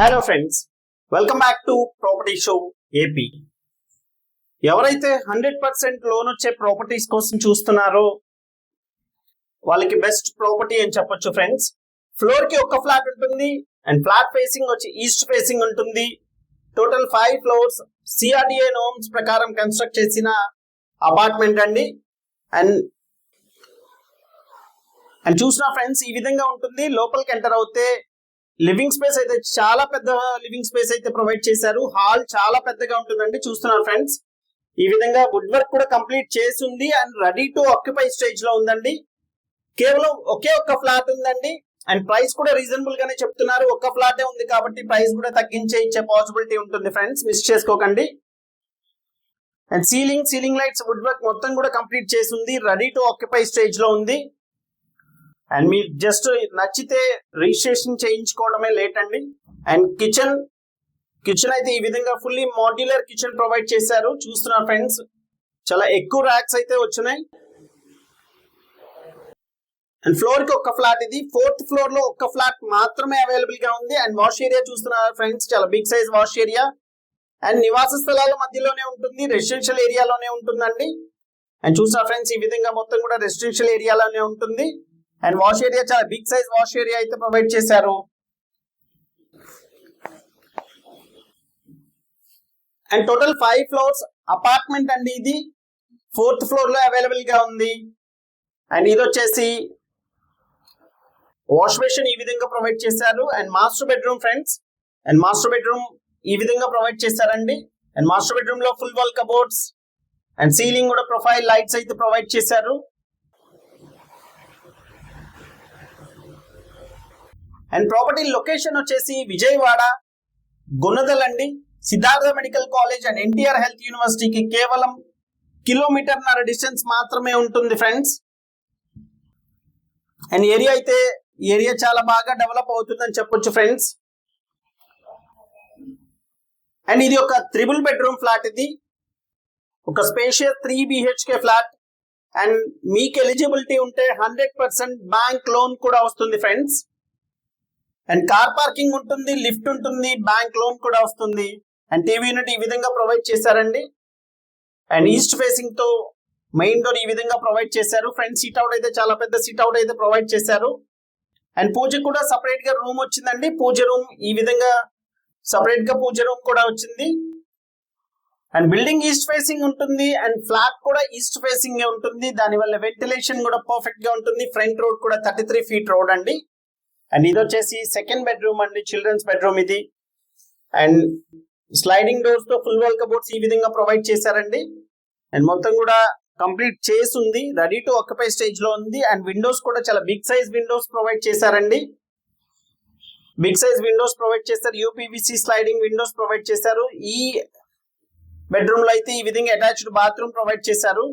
Hello friends welcome back to property show AP ఎవరైతే hundred percent loan వచ్చే properties కోసం చూస్తున్నారో వాళ్ళకి బెస్ట్ ప్రాపర్టీ అని చెప్పొచ్చు ఫ్రెండ్స్ ఫ్లోర్కి ఒక ఫ్లాట్ ఉంటుంది అండ్ ఫ్లాట్ ఫేసింగ్ వచ్చి ఈస్ట్ ఫేసింగ్ ఉంటుంది. Total five floors CRDA norms ప్రకారం కన్స్ట్రక్ట్ చేసిన అపార్ట్మెంట్ అండి. అండ్ అండ్ చూసిన ఫ్రెండ్స్ ఈ విధంగా ఉంటుంది. లోపలికి ఎంటర్ అవుతే లివింగ్ స్పేస్ అయితే చాలా పెద్ద లివింగ్ స్పేస్ అయితే ప్రొవైడ్ చేశారు. హాల్ చాలా పెద్దగా ఉంటుందండి. చూస్తున్నారు ఫ్రెండ్స్. ఈ విధంగా వుడ్ వర్క్ కూడా కంప్లీట్ చేసి ఉంది అండ్ రెడీ టు ఆక్యుపై స్టేజ్లో ఉందండి. కేవలం ఒకే ఒక్క ఫ్లాట్ ఉందండి. అండ్ ప్రైస్ కూడా రీజనబుల్ గానే చెప్తున్నారు. ఒక్క ఫ్లాటే ఉంది కాబట్టి ప్రైస్ కూడా తగ్గించే ఇచ్చే పాసిబిలిటీ ఉంటుంది ఫ్రెండ్స్. మిస్ చేసుకోకండి. And ceiling ceiling lights wood work మొత్తం కూడా కంప్లీట్ చేసి ఉంది రెడీ టు ఆక్యుపై స్టేజ్లో ఉంది. అండ్ మీరు జస్ట్ నచ్చితే రిజిస్ట్రేషన్ చేయించుకోవడమే లేట్ అండి. అండ్ కిచెన్ కిచెన్ అయితే ఈ విధంగా ఫుల్లీ మాడ్యులర్ కిచెన్ ప్రొవైడ్ చేశారు. చూస్తున్నారు ఫ్రెండ్స్ చాలా ఎక్కువ ర్యాక్స్ అయితే వచ్చినాయి. అండ్ ఫ్లోర్కి ఒక ఫ్లాట్ ఇది. ఫోర్త్ ఫ్లోర్లో ఒక ఫ్లాట్ మాత్రమే అవైలబుల్గా ఉంది. అండ్ వాష్ ఏరియా చూస్తున్నారు ఫ్రెండ్స్ చాలా big size wash area and నివాస స్థలాల మధ్యలోనే ఉంటుంది. రెసిడెన్షియల్ ఏరియాలోనే ఉంటుందండి. అండ్ చూసిన ఫ్రెండ్స్ ఈ విధంగా మొత్తం కూడా రెసిడెన్షియల్ ఏరియాలోనే ఉంటుంది. అండ్ వాష్ ఏరియా చాలా బిగ్ సైజ్ వాష్ ఏరియా అయితే ప్రొవైడ్ చేశారు. And total five floors apartment అండి ఇది. ఫోర్త్ ఫ్లోర్లో అవైలబుల్గా ఉంది. అండ్ ఇది వచ్చేసి వాష్ బేసిన్ ఈ విధంగా ప్రొవైడ్ చేశారు. And master bedroom friends and master bedroom ఈ విధంగా ప్రొవైడ్ చేశారండి. అండ్ మాస్టర్ బెడ్రూమ్లో full wall cupboards and ceiling కూడా ప్రొఫైల్ లైట్స్ అయితే ప్రొవైడ్ చేశారు. అండ్ ప్రాపర్టీ లొకేషన్ వచ్చేసి విజయవాడ గుణదల్ అండి Siddhartha medical college and NTR health యూనివర్సిటీకి కేవలం కిలోమీటర్న్నర డిస్టెన్స్ మాత్రమే ఉంటుంది ఫ్రెండ్స్. అండ్ ఏరియా అయితే ఏరియా చాలా బాగా డెవలప్ అవుతుందని చెప్పొచ్చు ఫ్రెండ్స్. అండ్ ఇది ఒక త్రిబుల్ బెడ్రూమ్ ఫ్లాట్ ఇది. ఒక spacious three BHK flat. And మీకు ఎలిజిబిలిటీ ఉంటే హండ్రెడ్ పర్సెంట్ బ్యాంక్ లోన్ కూడా వస్తుంది ఫ్రెండ్స్. అండ్ కార్ పార్కింగ్ ఉంటుంది లిఫ్ట్ ఉంటుంది బ్యాంక్ లోన్ కూడా వస్తుంది. అండ్ టీవీ యూనిట్ ఈ విధంగా ప్రొవైడ్ చేశారండి. అండ్ ఈస్ట్ ఫేసింగ్తో మెయిన్ డోర్ ఈ విధంగా ప్రొవైడ్ చేశారు. ఫ్రంట్ సీట్ అవుట్ అయితే చాలా పెద్ద సీట్ అవుట్ అయితే ప్రొవైడ్ చేశారు. అండ్ పూజ కూడా సపరేట్గా రూమ్ వచ్చిందండి. పూజ రూమ్ ఈ విధంగా సపరేట్గా పూజ రూమ్ కూడా వచ్చింది. అండ్ బిల్డింగ్ ఈస్ట్ ఫేసింగ్ ఉంటుంది. అండ్ ఫ్లాట్ కూడా ఈస్ట్ ఫేసింగ్ ఉంటుంది. దానివల్ల వెంటిలేషన్ కూడా పర్ఫెక్ట్గా ఉంటుంది. ఫ్రంట్ రోడ్ కూడా థర్టీ త్రీ ఫీట్ రోడ్ అండి. అండ్ ఇది వచ్చేసి సెకండ్ బెడ్రూమ్ అండి చిల్డ్రన్స్ బెడ్రూమ్ ఇది. అండ్ స్లైడింగ్ డోర్స్తో ఫుల్ వాల్ కబోర్డ్స్ ఈ విధంగా ప్రొవైడ్ చేశారండి. అండ్ మొత్తం కూడా కంప్లీట్ చేసి ఉంది రెడీ టు ఆక్యుపై స్టేజ్లో ఉంది. అండ్ విండోస్ కూడా చాలా బిగ్ సైజ్ విండోస్ ప్రొవైడ్ చేశారండి. బిగ్ సైజ్ విండోస్ ప్రొవైడ్ చేశారు యూపీవీసీ స్లైడింగ్ విండోస్ ప్రొవైడ్ చేశారు. ఈ బెడ్రూమ్లో అయితే ఈ విధంగా అటాచ్డ్ బాత్రూమ్ ప్రొవైడ్ చేశారు.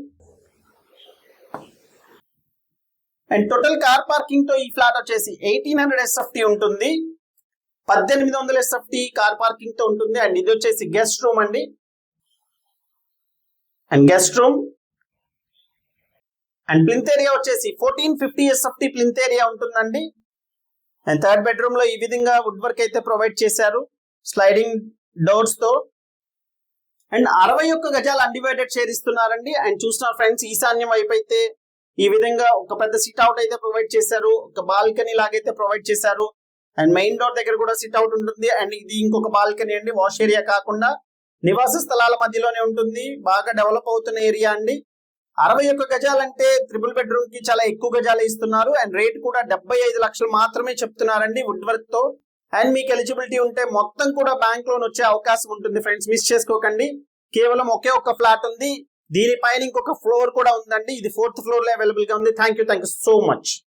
అండ్ టోటల్ కార్ పార్కింగ్తో ఈ ఫ్లాట్ వచ్చేసి ఎయిటీన్ హండ్రెడ్ ఎస్ఎఫ్టీ ఉంటుంది. పద్దెనిమిది వందల ఎస్ఎఫ్టీ కార్ పార్కింగ్తో ఉంటుంది. అండ్ ఇది వచ్చేసి గెస్ట్ రూమ్ అండి. And guest room and plinth area వచ్చేసి fourteen fifty SFT plinth area ఉంటుందండి. అండ్ థర్డ్ బెడ్రూమ్లో ఈ విధంగా వుడ్ వర్క్ అయితే ప్రొవైడ్ చేశారు. స్లైడింగ్ డోర్స్తో. అండ్ అరవై ఒక్క గజాలు అన్డివైడెడ్ షేర్ ఇస్తున్నారండి. అండ్ చూసిన ఫ్రెండ్స్ ఈశాన్యం వైపు అయితే ఈ విధంగా ఒక పెద్ద సిట్ అవుట్ అయితే ప్రొవైడ్ చేశారు. ఒక బాల్కనీ లాగైతే ప్రొవైడ్ చేశారు. అండ్ మెయిన్ డోర్ దగ్గర కూడా సిట్ అవుట్ ఉంటుంది. అండ్ ఇది ఇంకొక బాల్కనీ అండి. వాష్ ఏరియా కాకుండా నివాస స్థలాల మధ్యలోనే ఉంటుంది. బాగా డెవలప్ అవుతున్న ఏరియా అండి. అరవై ఒక్క గజాలంటే త్రిబుల్ బెడ్రూమ్కి చాలా ఎక్కువ గజాలు ఇస్తున్నారు. అండ్ రేట్ కూడా డెబ్బై ఐదు లక్షలు మాత్రమే చెప్తున్నారండి వుడ్ వర్క్తో. అండ్ మీకు ఎలిజిబిలిటీ ఉంటే మొత్తం కూడా బ్యాంక్ లోన్ వచ్చే అవకాశం ఉంటుంది. ఫ్రెండ్స్ మిస్ చేసుకోకండి. కేవలం ఒకే ఒక్క ఫ్లాట్ ఉంది. దీనిపైన ఇంకొక ఫ్లోర్ కూడా ఉందండి. ఇది ఫోర్త్ ఫ్లోర్లో అవైలబుల్గా ఉంది. Thank you thank you so much.